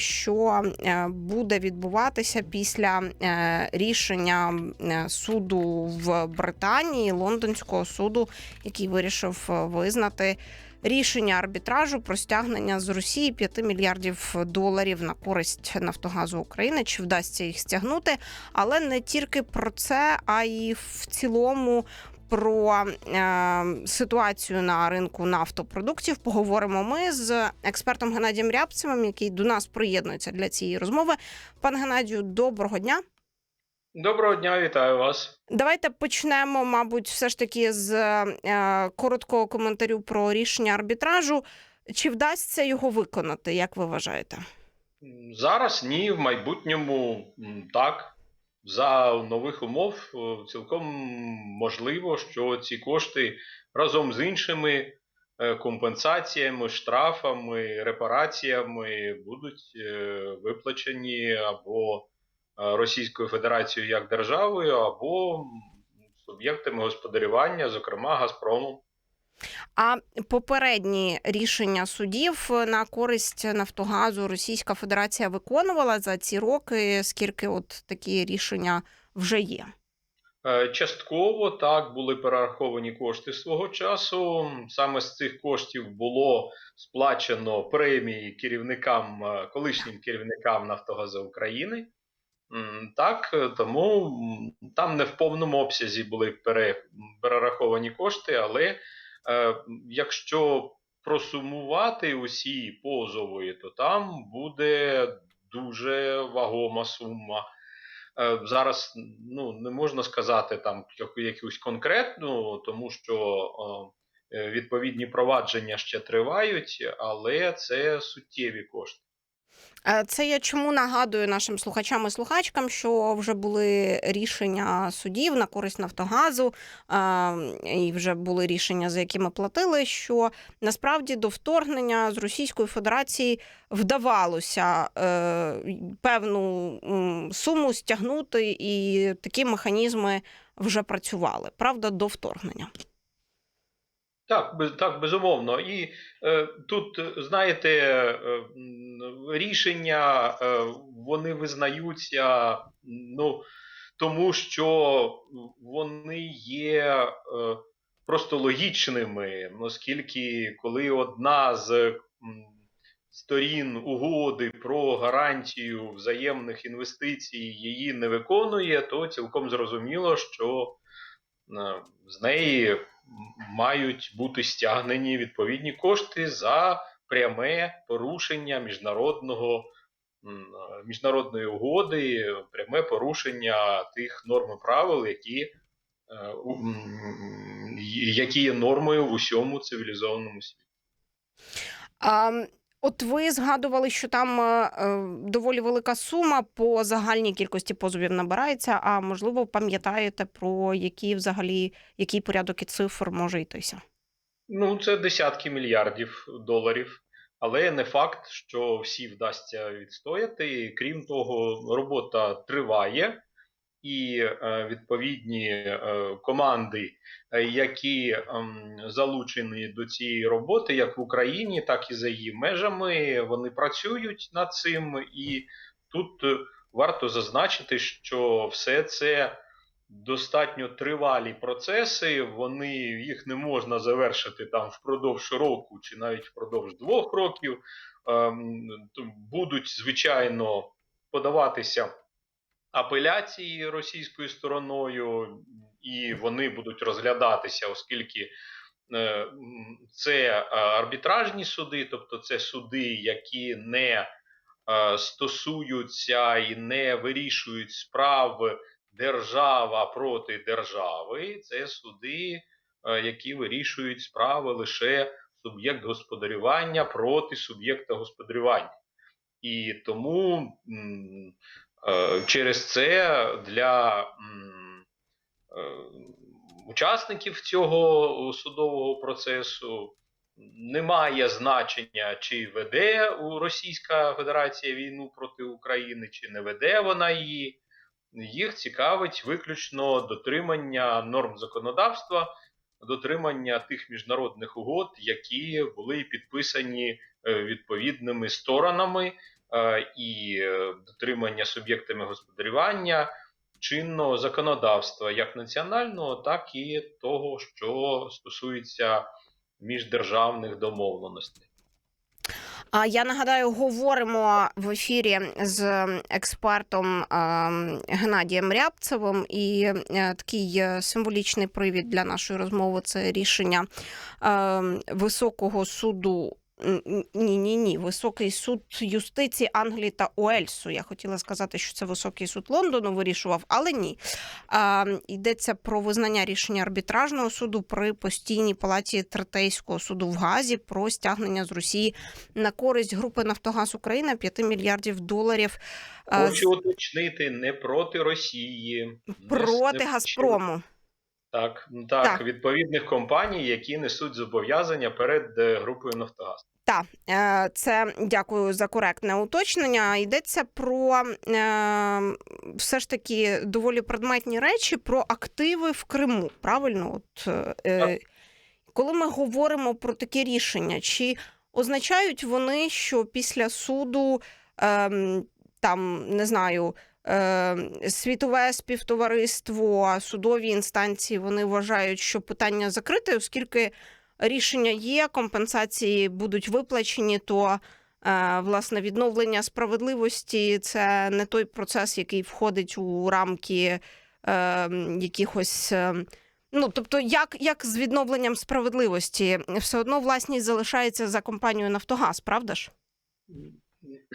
що е, буде відбуватися після е, рішення е, суду в Британії, лондонського суду, який вирішив визнати рішення арбітражу про стягнення з Росії 5 мільярдів доларів на користь Нафтогазу України. Чи вдасться їх стягнути? Але не тільки про це, а й в цілому. Про е, ситуацію на ринку нафтопродуктів поговоримо ми з експертом Геннадієм Рябцевим, який до нас приєднується для цієї розмови. Пане Геннадію, доброго дня. Доброго дня, вітаю вас. Давайте почнемо, мабуть, все ж таки з е, короткого коментарю про рішення арбітражу. Чи вдасться його виконати, як ви вважаєте? Зараз ні, в майбутньому так. За нових умов е, цілком можливо, що ці кошти разом з іншими е, компенсаціями, штрафами, репараціями будуть е, виплачені або Російською Федерацією як державою, або суб'єктами господарювання, зокрема Газпромом. А попередні рішення судів на користь Нафтогазу Російська Федерація виконувала за ці роки, скільки от такі рішення вже є. Е, Частково так були перераховані кошти свого часу. Саме з цих коштів було сплачено премії керівникам, е, колишнім керівникам Нафтогазу України. Так, е, тому там не в повному обсязі були перераховані кошти, але якщо просумувати усі позови, то там буде дуже вагома сума. Е, Зараз ну, не можна сказати там якусь конкретну, тому що е, відповідні провадження ще тривають, але це суттєві кошти. Е, Це я чому нагадую нашим слухачам і слухачкам, що вже були рішення судів на користь Нафтогазу, е, і вже були рішення, за якими платили. Що насправді до вторгнення з Російської Федерації вдавалося е, певну суму стягнути, і такі механізми вже працювали. Правда, до вторгнення. Так, так, безумовно. І е, тут, знаєте, е, рішення е, вони визнаються, ну, тому що вони є е, просто логічними, оскільки коли одна з сторін угоди про гарантію взаємних інвестицій її не виконує, то цілком зрозуміло, що е, з неї мають бути стягнені відповідні кошти за пряме порушення міжнародного міжнародної угоди, пряме порушення тих норм і правил, які, е, які є нормою в усьому цивілізованому світі. А, от ви згадували, що там е, е, доволі велика сума по загальній кількості позовів набирається. А можливо, пам'ятаєте про які взагалі який порядок і цифр може йтися? Ну, це десятки мільярдів доларів, але не факт, що всі вдасться відстояти. Крім того, робота триває, і е, відповідні е, команди, е, які ем, залучені до цієї роботи, як в Україні, так і за її межами, вони працюють над цим. І тут варто зазначити, що все це достатньо тривалі процеси, вони їх не можна завершити там впродовж року чи навіть впродовж двох років. Ем, Будуть, звичайно, подаватися апеляції російською стороною, і вони будуть розглядатися, оскільки е, це е, арбітражні суди, тобто це суди, які не е, стосуються і не вирішують справ держава проти держави, це суди, е, які вирішують справи лише суб'єкт господарювання проти суб'єкта господарювання. І тому е, через це для е, учасників цього судового процесу немає значення, чи веде у Російська Федерація війну проти України, чи не веде вона її. Їх цікавить виключно дотримання норм законодавства, дотримання тих міжнародних угод, які були підписані е, відповідними сторонами, е, і е, дотримання суб'єктами господарювання чинного законодавства, як національного, так і того, що стосується міждержавних домовленостей. А я нагадаю, говоримо в ефірі з експертом е, Геннадієм Рябцевим, і е, такий символічний привід для нашої розмови це рішення е, високого суду. Ні, ні, ні, високий суд юстиції Англії та Уельсу. Я хотіла сказати, що це високий суд Лондону вирішував, але ні. А, йдеться про визнання рішення арбітражного суду при постійній палаті третейського суду в Газі про стягнення з Росії на користь групи Нафтогаз України 5 мільярдів доларів Хочу уточнити не проти Росії, проти не- Газпрому. Так, ну, так, Так. відповідних компаній, які несуть зобов'язання перед е, групою Нафтогаз. Так, е, це дякую за коректне уточнення. Йдеться про е, все ж таки доволі предметні речі про активи в Криму. Правильно, от е, коли ми говоримо про такі рішення, чи означають вони, що після суду е, там не знаю. Е, Світове співтовариство, судові інстанції вони вважають, що питання закрите, оскільки рішення є, компенсації будуть виплачені, то е, власне відновлення справедливості це не той процес, який входить у рамки е, якихось. Ну, тобто, як, як з відновленням справедливості, все одно власність залишається за компанією Нафтогаз, правда ж?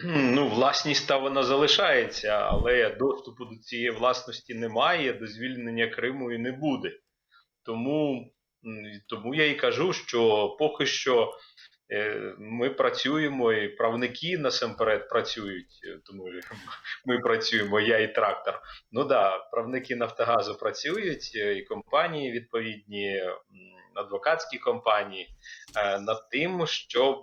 Ну, власність та вона залишається, але доступу до цієї власності немає, до звільнення Криму і не буде. Тому, тому я і кажу, що поки що е, ми працюємо, і правники насамперед працюють, е, тому ми працюємо, я і трактор. Ну да, правники Нафтогазу працюють, е, і компанії відповідні, адвокатські компанії над тим, щоб.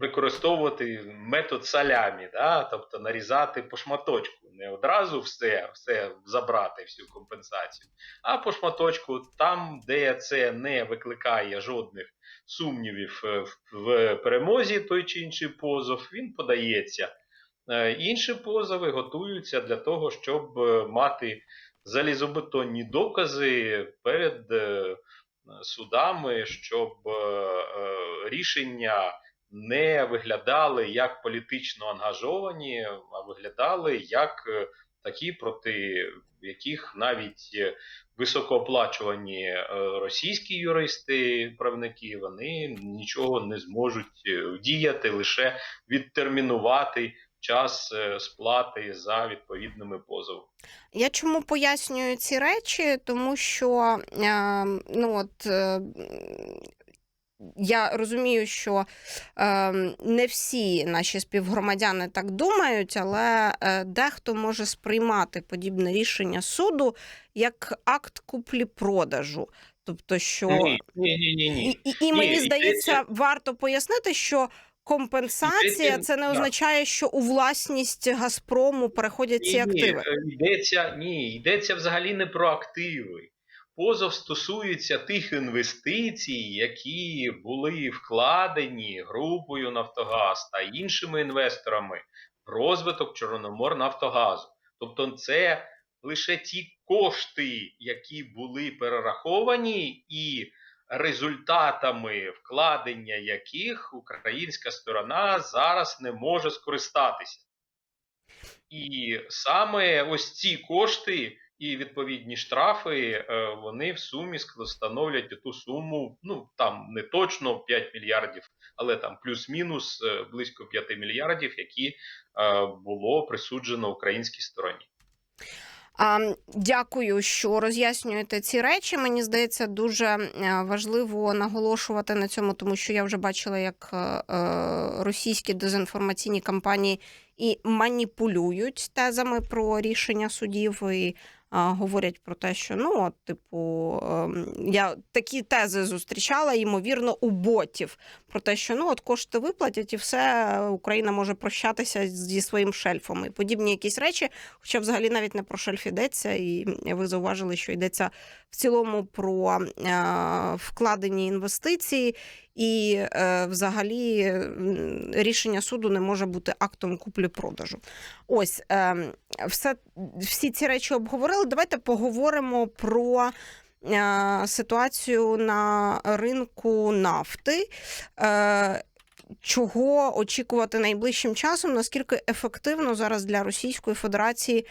Використовувати метод салямі, да? тобто нарізати по шматочку, не одразу все, все забрати, всю компенсацію, а по шматочку, там, де це не викликає жодних сумнівів е, в, перемозі той чи інший позов, він подається. Е, Інші позови готуються для того, щоб е, мати залізобетонні докази перед судами, щоб рішення не виглядали як політично ангажовані, а виглядали як е, такі, проти яких навіть е, високооплачувані е, російські юристи, правники, вони нічого не зможуть діяти, лише відтермінувати час сплати за відповідними позовами. Я чому пояснюю ці речі? Тому що е, ну от. Я розумію, що е, не всі наші співгромадяни так думають, але е, дехто може сприймати подібне рішення суду як акт куплі-продажу. Тобто, що Ні, ні, ні, ні, ні. і, і, мені Ні, здається, йдеться- варто пояснити, що компенсація це не означає, що у власність Газпрому переходять ці Ні, активи. Ні, е, йдеться, ні, йдеться взагалі не про активи. Позов стосується тих інвестицій, які були вкладені групою Нафтогаз та іншими інвесторами в розвиток Чорноморнафтогазу. Тобто, це лише ті кошти, які були перераховані, і результатами вкладення яких українська сторона зараз не може скористатися. І саме ось ці кошти і відповідні штрафи, е, вони в сумі становлять ту суму, ну там не точно 5 мільярдів, але там плюс-мінус е, близько 5 мільярдів, які е, було присуджено українській стороні. Дякую, що роз'яснюєте ці речі. Мені здається, дуже важливо наголошувати на цьому, тому що я вже бачила, як російські дезінформаційні кампанії і маніпулюють тезами про рішення судів. І говорять про те, що ну, от, типу, ем, я такі тези зустрічала, ймовірно, у ботів про те, що ну от кошти виплатять, і все Україна може прощатися зі своїм шельфом і подібні якісь речі. Хоча взагалі навіть не про шельф йдеться, і ви зауважили, що йдеться в цілому про е, вкладені інвестиції, і е, взагалі рішення суду не може бути актом куплі-продажу. Ось е, все, всі ці речі обговорили. Давайте поговоримо про. е, Ситуацію на ринку нафти, Е, чого очікувати найближчим часом, наскільки ефективно зараз для Російської Федерації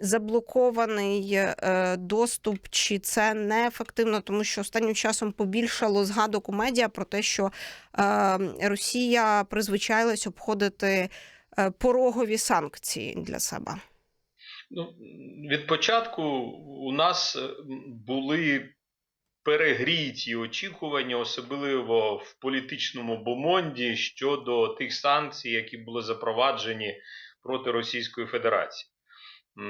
заблокований е, доступ, чи це неефективно, тому що останнім часом побільшало згадок у медіа про те, що Росія призвичайлась обходити порогові санкції для себе. Ну, від початку у нас е, були перегріті очікування, особливо в політичному бомонді щодо тих санкцій, які були запроваджені проти Російської Федерації.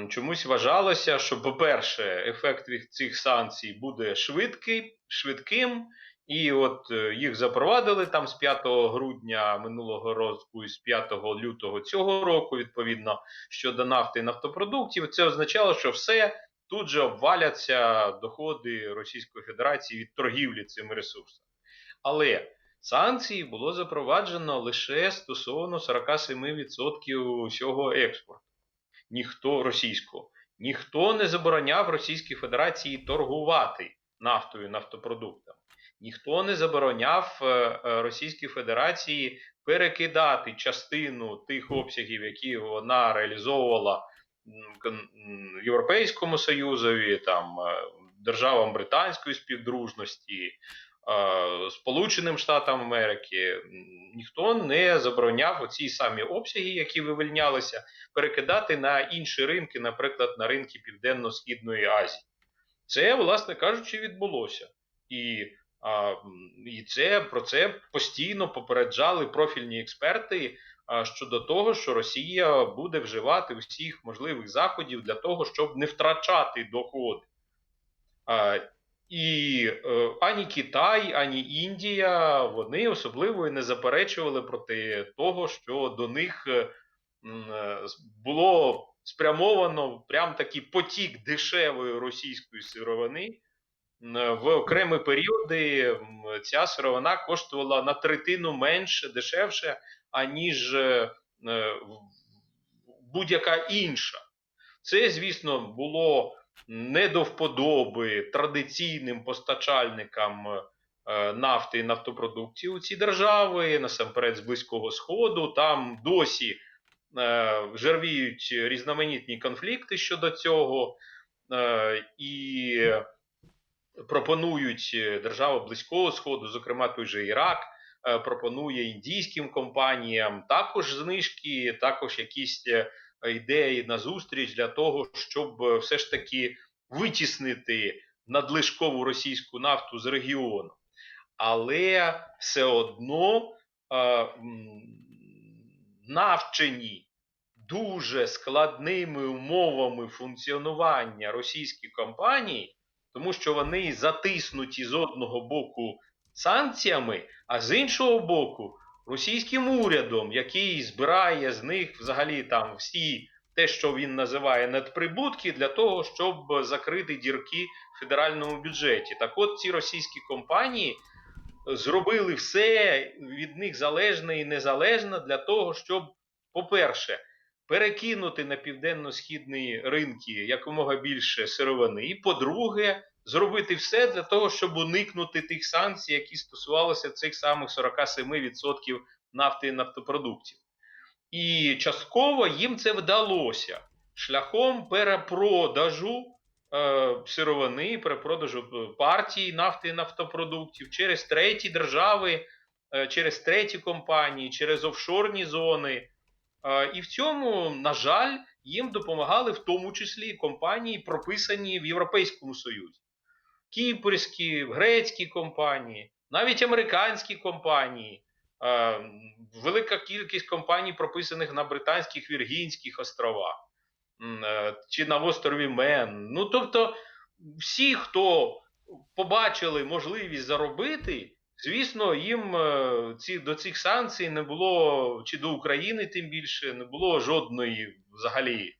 Чомусь вважалося, що, по-перше, ефект від цих санкцій буде швидкий, швидким, і от е, їх запровадили там з 5 грудня минулого року і з 5 лютого цього року, відповідно, щодо нафти і нафтопродуктів. Це означало, що все тут же обваляться доходи Російської Федерації від торгівлі цими ресурсами. Але санкції було запроваджено лише стосовно 47% усього експорту. Ніхто російського. Ніхто не забороняв Російській Федерації торгувати нафтою і нафтопродуктами. Ніхто не забороняв е, е, Російській Федерації перекидати частину тих обсягів, які вона реалізовувала Європейському Союзові, там е, державам британської співдружності, Сполученим Штатам Америки. Ніхто не забороняв оці самі обсяги, які вивільнялися, перекидати на інші ринки, наприклад, на ринки Південно-Східної Азії. Це, власне кажучи, відбулося. І, і це про це постійно попереджали профільні експерти щодо того, що Росія буде вживати усіх можливих заходів для того, щоб не втрачати доходи. І е, ані Китай, ані Індія вони особливо і не заперечували проти того, що до них е, е, було спрямовано прям такий потік дешевої російської сировини. Е, В окремі періоди ця сировина коштувала на третину менше, дешевше, аніж е, е, будь-яка інша. Це, звісно, було не до вподоби традиційним постачальникам нафти і нафтопродуктів ці держави, насамперед з Близького Сходу. Там досі жервіють різноманітні конфлікти щодо цього, і пропонують е, держави Близького Сходу, зокрема той же Ірак, е, пропонує індійським компаніям також знижки, також якісь е, ідеї на зустріч для того, щоб все ж таки витіснити надлишкову російську нафту з регіону. Але все одно навчені дуже складними умовами функціонування російські компанії, тому що вони затиснуті з одного боку санкціями, а з іншого боку, російським урядом, який збирає з них взагалі там всі те, що він називає надприбутки, для того, щоб закрити дірки в федеральному бюджеті. Так от ці російські компанії зробили все від них залежне і незалежне для того, щоб, по-перше, перекинути на південно-східні ринки якомога більше сировини, і по-друге, зробити все для того, щоб уникнути тих санкцій, які стосувалися цих самих 47% нафти і нафтопродуктів. І частково їм це вдалося шляхом перепродажу е, сировини, перепродажу е, партій нафти і нафтопродуктів через треті держави, е, через треті компанії, через офшорні зони. І в цьому, на жаль, їм допомагали в тому числі компанії, прописані в Європейському Союзі. Кіпрські, грецькі компанії, навіть американські компанії, велика кількість компаній, прописаних на Британських Віргінських островах. е, чи на острові Мен. Ну тобто, всі, хто побачили можливість заробити, звісно, їм е, ці, до цих санкцій не було, чи до України тим більше, не було жодної взагалі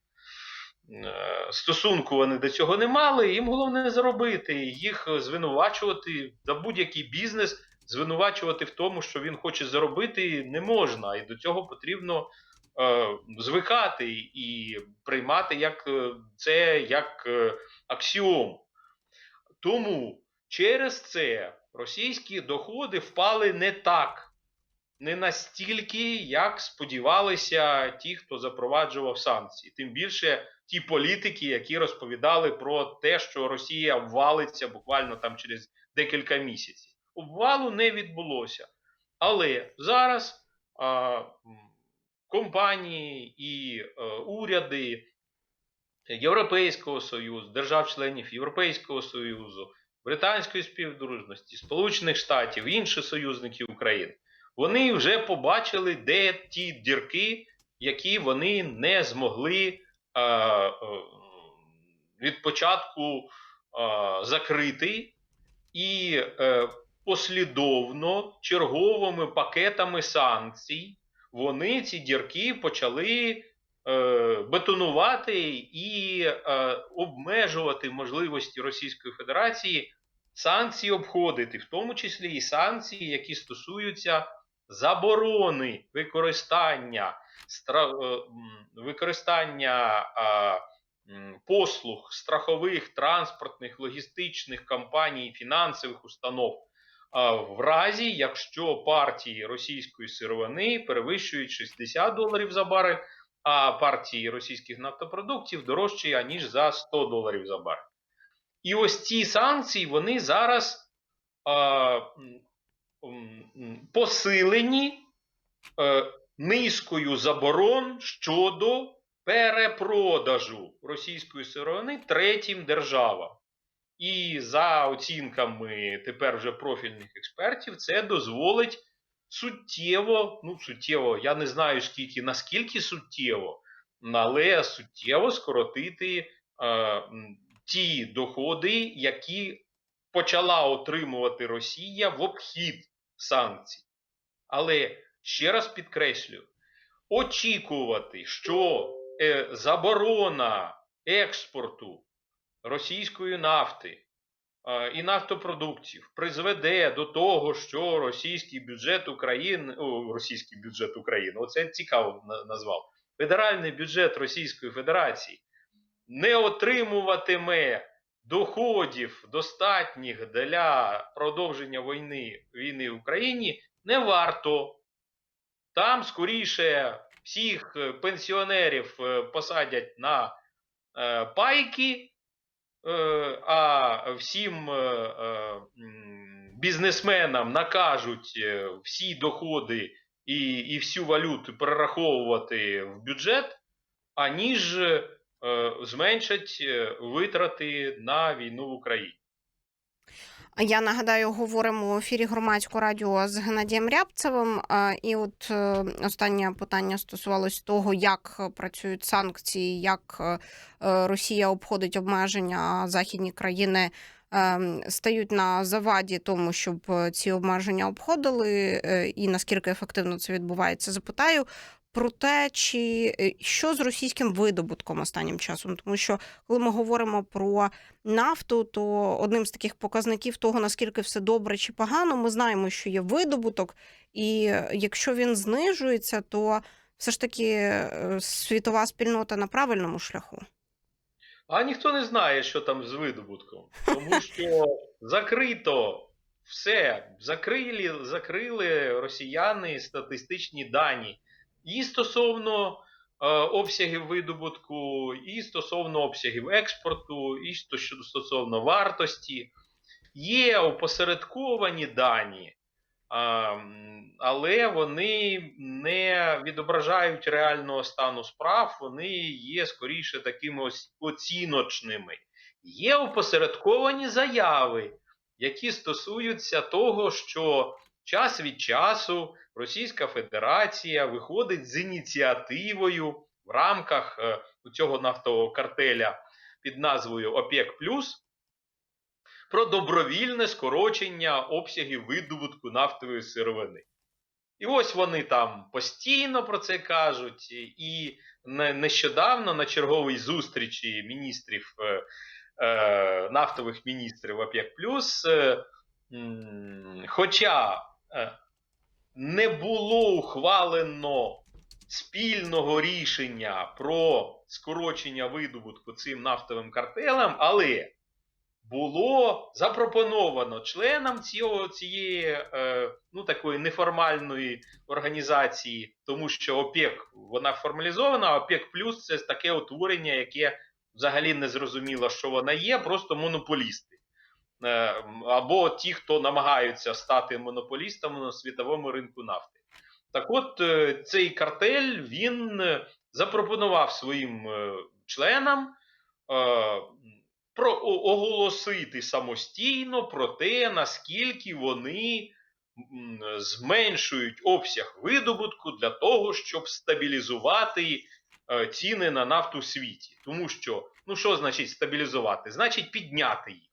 е, стосунку вони до цього не мали. Їм головне заробити, їх звинувачувати за будь-який бізнес, звинувачувати в тому, що він хоче заробити, не можна. І до цього потрібно е, звикати і приймати як це як аксіому. Тому через це російські доходи впали не так, не настільки, як сподівалися ті, хто запроваджував санкції. Тим більше ті політики, які розповідали про те, що Росія обвалиться буквально там через декілька місяців. Обвалу не відбулося. Але зараз а, компанії і е, уряди Європейського Союзу, держав-членів Європейського Союзу, Британської співдружності, Сполучених Штатів, інші союзники України, вони вже побачили, де ті дірки, які вони не змогли е, е, від початку е, закрити, і е, послідовно черговими пакетами санкцій вони ці дірки почали бетонувати і е, обмежувати можливості Російської Федерації санкції обходити, в тому числі і санкції, які стосуються заборони використання е, використання послуг страхових, транспортних, логістичних компаній, фінансових установ. В разі, якщо партії російської сировини перевищують 60 доларів за барель, а партії російських нафтопродуктів дорожчі, аніж за 100 доларів за барель. І ось ці санкції вони зараз м, посилені е, низкою заборон щодо перепродажу російської сировини третім державам. І за оцінками тепер вже профільних експертів, це дозволить суттєво, ну суттєво, я не знаю скільки, наскільки суттєво, але суттєво скоротити е, ті доходи, які почала отримувати Росія в обхід санкцій. Але ще раз підкреслю: очікувати, що е, заборона експорту російської нафти і нафтопродуктів призведе до того, що російський бюджет України, о, російський бюджет України, оце цікаво назвав, федеральний бюджет Російської Федерації не отримуватиме доходів достатніх для продовження війни, війни в Україні, не варто. Там скоріше всіх пенсіонерів е, посадять на е, пайки, а всім е, е, бізнесменам накажуть е, всі доходи і, і всю валюту перераховувати в бюджет, аніж е, зменшать е, витрати на війну в Україні. Я нагадаю, говоримо в ефірі громадського радіо з Геннадієм Рябцевим. І от е, останнє питання стосувалось того, як працюють санкції, як е, е, Росія обходить обмеження, західні країни стають на заваді тому, щоб ці обмеження обходили, і наскільки ефективно це відбувається, запитаю. Про те, чи е, що з російським видобутком останнім часом, тому що коли ми говоримо про нафту, то одним з таких показників того, наскільки все добре чи погано, ми знаємо, що є видобуток, і е, якщо він знижується, то все ж таки е, світова спільнота на правильному шляху. А ніхто не знає, що там з видобутком, тому що закрито все, закрили, закрили росіяни статистичні дані і стосовно е, обсягів видобутку, і стосовно обсягів експорту, і стосовно вартості. Є опосередковані дані, а, але вони не відображають реального стану справ, вони є скоріше такими оціночними. Є опосередковані заяви, які стосуються того, що час від часу Російська Федерація виходить з ініціативою в рамках е, цього нафтового картеля під назвою ОПЕК про добровільне скорочення обсягів видобутку нафтової сировини. І ось вони там постійно про це кажуть, і нещодавно на черговій зустрічі міністрів е, е, нафтових міністрів ОПЕК хоча не було ухвалено спільного рішення про скорочення видобутку цим нафтовим картелем, але було запропоновано членам цього, цієї е, ну, такої неформальної організації, тому що ОПЕК вона формалізована, а ОПЕК плюс це таке утворення, яке взагалі не зрозуміло, що вона є, просто монополісти. Е, або ті, хто намагаються стати монополістами на світовому ринку нафти. Так от, е, цей картель він е, запропонував своїм членам оголосити самостійно про те, наскільки вони зменшують обсяг видобутку для того, щоб стабілізувати ціни на нафту в світі. Тому що, ну що значить стабілізувати? Значить підняти їх.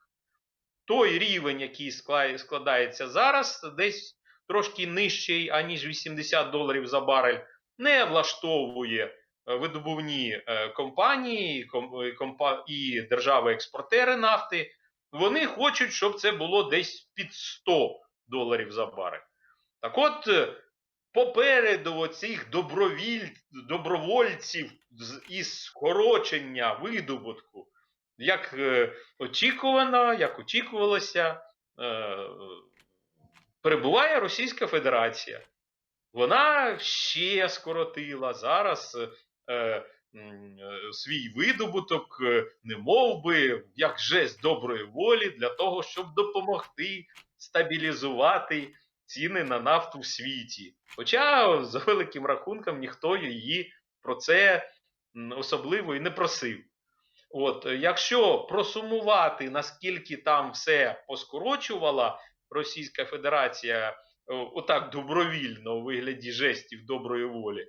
Той рівень, який складається зараз, десь трошки нижчий, аніж 80 доларів за барель, не влаштовує е, видобувні е, компанії ком- е, і держави-експортери нафти. Вони хочуть, щоб це було десь під 100 доларів за барель. Так от, попереду оцих добровольців із скорочення видобутку, як е, очікувано, як очікувалося, е, перебуває Російська Федерація. Вона ще скоротила зараз е, свій видобуток, не мов би, як жест доброї волі, для того, щоб допомогти стабілізувати ціни на нафту в світі. Хоча, за великим рахунком, ніхто її про це особливо і не просив. От, е, якщо просумувати, наскільки там все поскорочувала Російська Федерація е, отак добровільно у вигляді жестів доброї волі,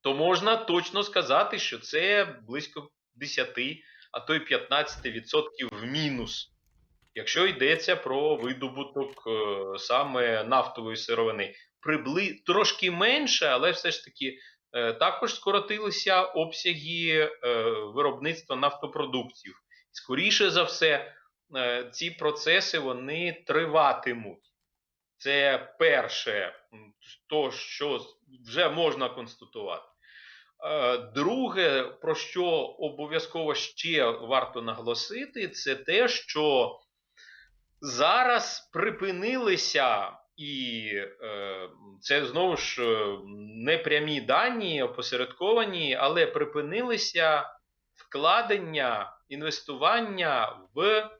то можна точно сказати, що це близько 10, а то й 15% в мінус, якщо йдеться про видобуток е, саме нафтової сировини. Прибли... Трошки менше, але все ж таки Також скоротилися обсяги е, виробництва нафтопродуктів. Скоріше за все, е, ці процеси вони триватимуть. Це перше, то, що вже можна констатувати. Е, Друге, про що обов'язково ще варто наголосити, це те, що зараз припинилися, і е, це знову ж е, не прямі дані, опосередковані, але припинилися вкладення, інвестування в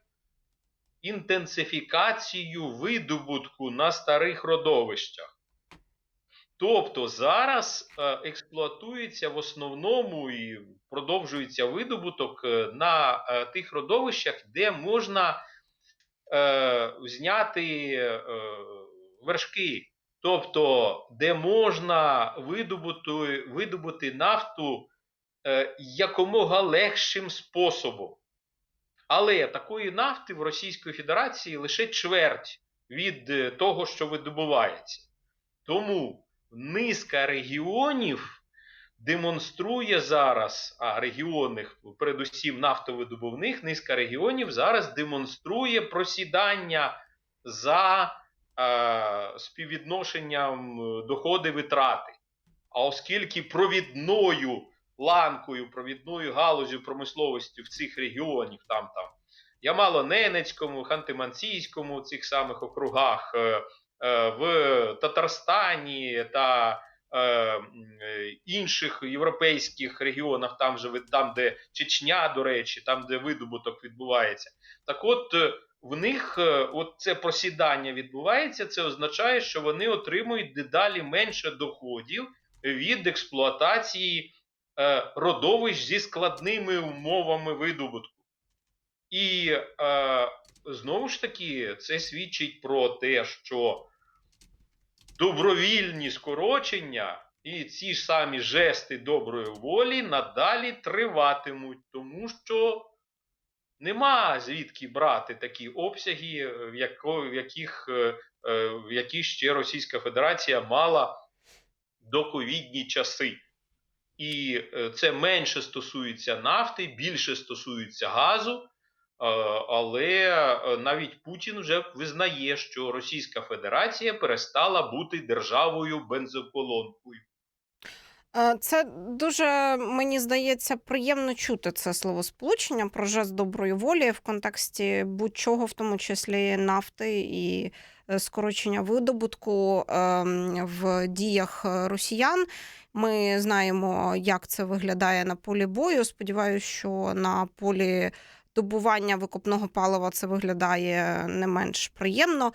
інтенсифікацію видобутку на старих родовищах. Тобто зараз е, експлуатується в основному і продовжується видобуток е, на тих родовищах, де можна е, зняти е, вершки, тобто де можна видобути, видобути нафту е, якомога легшим способом. Але такої нафти в Російської Федерації лише чверть від е, того, що видобувається. Тому низка регіонів демонструє зараз, а регіонних, передусім нафтовидобувних, низка регіонів зараз демонструє просідання за співвідношенням доходи витрати. А оскільки провідною ланкою, провідною галузю промисловості в цих регіонів, там там Ямало-Ненецькому, Ханти-Мансійському, цих самих округах, е, е, в Татарстані та е, е, інших європейських регіонах, там, же, там, де Чечня, до речі, там, де видобуток відбувається. Так от, е, в них е, от це просідання відбувається, це означає, що вони отримують дедалі менше доходів від експлуатації е, родовищ зі складними умовами видобутку. І е, знову ж таки, це свідчить про те, що добровільні скорочення І ці ж самі жести доброї волі надалі триватимуть, тому що нема звідки брати такі обсяги, е, в, яко, в, яких, е, е, в які ще Російська Федерація мала доковідні часи. І це менше стосується нафти, більше стосується газу. Але навіть Путін вже визнає, що Російська Федерація перестала бути державою бензоколонкою. Е, Це дуже мені здається приємно чути це словосполучення про жест доброї волі в контексті будь-чого, в тому числі нафти і е, скорочення видобутку ем, в діях е, росіян. Ми знаємо, як це виглядає на полі бою. Сподіваюся, що на полі добування викопного палива це виглядає не менш приємно.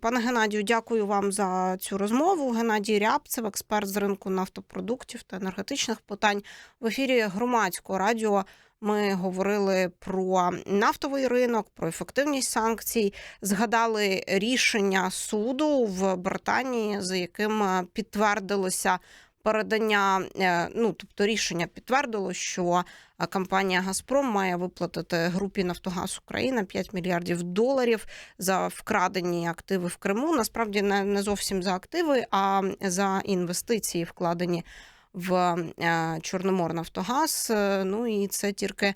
Пане Геннадію, дякую вам за цю розмову. Геннадій Рябцев, експерт з ринку нафтопродуктів та енергетичних питань в ефірі громадського радіо. Ми говорили про нафтовий ринок, про ефективність санкцій. Згадали рішення суду в Британії, за яким е, підтвердилося передання. е, Ну тобто рішення підтвердило, що е, компанія Газпром має виплатити групі Нафтогаз Україна 5 мільярдів доларів за вкрадені активи в Криму. Насправді не, зовсім за активи, а за інвестиції, вкладені в е, Чорноморнафтогаз. Е, Ну і це тільки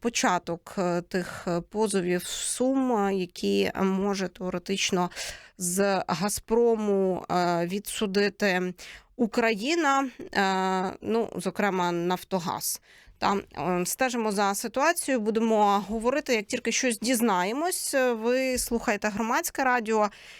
початок тих позовів сум, які може теоретично з Газпрому е, відсудити Україна, е, ну зокрема Нафтогаз. Там е, стежимо за ситуацією, будемо говорити, як тільки щось дізнаємось. Ви слухаєте громадське радіо.